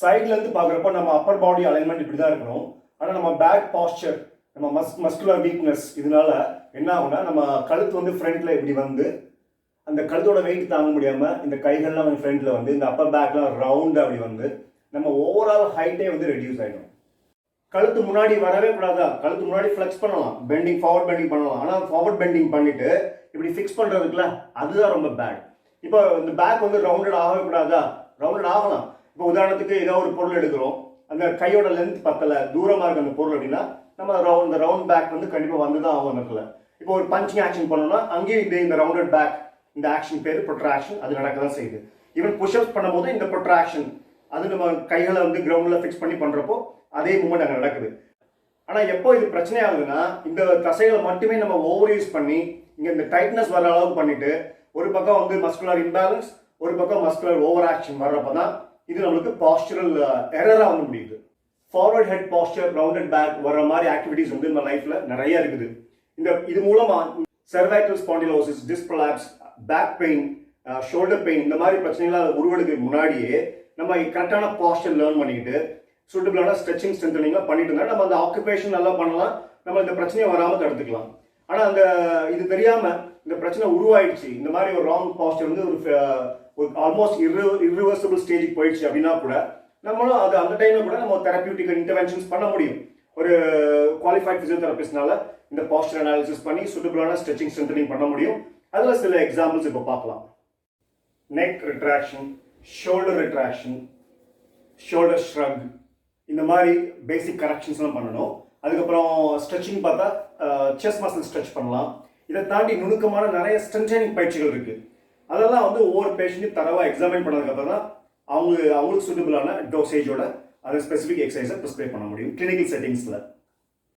சைட்லேருந்து பார்க்குறப்ப நம்ம அப்பர் பாடி அலைன்மெண்ட் இப்படி தான் இருக்கணும். ஆனால் நம்ம பேக் பாஸ்டர் நம்ம மஸ் மஸ்குலர் வீக்னஸ் இதனால என்ன ஆகும்னா நம்ம கழுத்து வந்து ஃப்ரண்ட்டில் இப்படி வந்து அந்த கழுத்தோட வெயிட் தாங்க முடியாமல் இந்த கைகள்லாம் வந்து ஃப்ரண்ட்டில் வந்து இந்த அப்பர் பேக்லாம் ரவுண்டாக அப்படி வந்து நம்ம ஓவரால் ஹைட்டே வந்து ரெடியூஸ் ஆகிடும் கழுத்து முன்னாடி வரவே கூடாதா? கழுத்து முன்னாடி ஃப்ளெக்ஸ் பண்ணலாம். பெண்டிங் ஃபார்வர்ட் பெண்டிங் பண்ணலாம். ஆனால் ஃபார்வர்ட் பெண்டிங் பண்ணிட்டு இப்படி ஃபிக்ஸ் பண்ணுறதுக்குல அதுதான் ரொம்ப பேட் இப்போ இந்த பேக் வந்து ரவுண்டட் ஆகவே கூடாதா? ரவுண்டட் ஆகலாம். இப்போ உதாரணத்துக்கு ஏதோ ஒரு பொருள் எடுக்கிறோம். அந்த கையோட லென்த் பத்தல தூரமாக இருக்க அந்த பொருள் அப்படின்னா நம்ம ரவுண்ட் இந்த ரவுண்ட் பேக் வந்து கண்டிப்பாக வந்து தான் ஆகும் நடக்கல இடத்துல. இப்போ ஒரு பஞ்சிங் ஆக்ஷன் பண்ணோம்னா அங்கேயும் இந்த இந்த ரவுண்டட் பேக் இந்த ஆக்ஷன் பேர் ப்ரொட்ராக்ஷன் அது நடக்க தான் செய்யுது. ஈவன் புஷ்அப்ஸ் பண்ணும்போது இந்த ப்ரொட்ராக்ஷன் அது நம்ம கைகளை வந்து கிரவுண்டில் ஃபிக்ஸ் பண்ணி பண்ணுறப்போ அதே மூமெண்ட் அங்கே நடக்குது. ஆனால் எப்போ இது பிரச்சனை ஆகுதுன்னா இந்த தசைகளை மட்டுமே நம்ம ஓவர் யூஸ் பண்ணி இங்கே இந்த டைட்னஸ் வர அளவுக்கு பண்ணிட்டு ஒரு பக்கம் வந்து மஸ்குலர் இம்பேலன்ஸ் ஒரு பக்கம் மஸ்குலர் ஓவர் ஆக்ஷன் வர்றப்ப தான் இது நம்மளுக்கு பாஸ்டரல் எரராக uh, வந்து முடியுது. Forward head posture rounded back வர்ற மாதிரி ஆக்டிவிட்டிஸ் வந்து நம்ம லைஃப்பில் நிறைய இருக்குது. இந்த இது மூலமாக cervical spondylosis disc prolapse back pain shoulder pain இந்த மாதிரி பிரச்சனைகள் உருவெடுக்கு முன்னாடியே நம்ம கரெக்டான பாஸ்டர் லேர்ன் பண்ணிக்கிட்டு சூட்டபிளான ஸ்ட்ரெச்சிங் ஸ்ட்ரென்தனிங்லாம் பண்ணிட்டு இருந்தால் நம்ம அந்த ஆக்குபேஷன் நல்லா பண்ணலாம். நம்ம இந்த பிரச்சனையை வராமல் தடுத்துக்கலாம். ஆனால் அந்த இது தெரியாமல் இந்த பிரச்சனை உருவாயிடுச்சு. இந்த மாதிரி ஒரு ராங் பாஸ்டர் வந்து ஒரு ஒரு ஆல்மோஸ்ட் இரு இரிவர்சிபிள் ஸ்டேஜுக்கு போயிடுச்சு அப்படின்னா கூட நம்மளும் அது அந்த டைம்ல கூட நம்ம தெரப்பியூட்டிக் இன்டர்வென்ஷன்ஸ் பண்ண முடியும். ஒரு குவாலிஃபைட் பிசியோதெரபிஸ்ட்னால இந்த பாஸ்டர் அனாலிசிஸ் பண்ணி சுட்டபிளான ஸ்ட்ரெச்சிங் ஸ்ட்ரென்தனிங் பண்ண முடியும். அதில் சில எக்ஸாம்பிள்ஸ் இப்போ பார்க்கலாம். Neck retraction shoulder retraction shoulder shrug இந்த மாதிரி பேசிக் கரெக்ஷன்ஸ்லாம் பண்ணணும். அதுக்கப்புறம் ஸ்ட்ரெச்சிங் பார்த்தா செஸ் மசில் ஸ்ட்ரெச் பண்ணலாம். இதை தாண்டி நுணுக்கமான நிறைய ஸ்ட்ரென்தனிங் பயிற்சிகள் இருக்குது அதெல்லாம் வந்து ஒவ்வொரு பேஷண்ட்டையும் தரவாக எக்ஸாமின் பண்ணதுக்கப்புறம் தான் அவங்க அவங்களுக்கு சூட்டபிளான டோசேஜோட அதை ஸ்பெசிஃபிக் எக்ஸசைஸை ப்ரிஸ்கிரைப் பண்ண முடியும். கிளினிக்கல் செட்டிங்ஸில்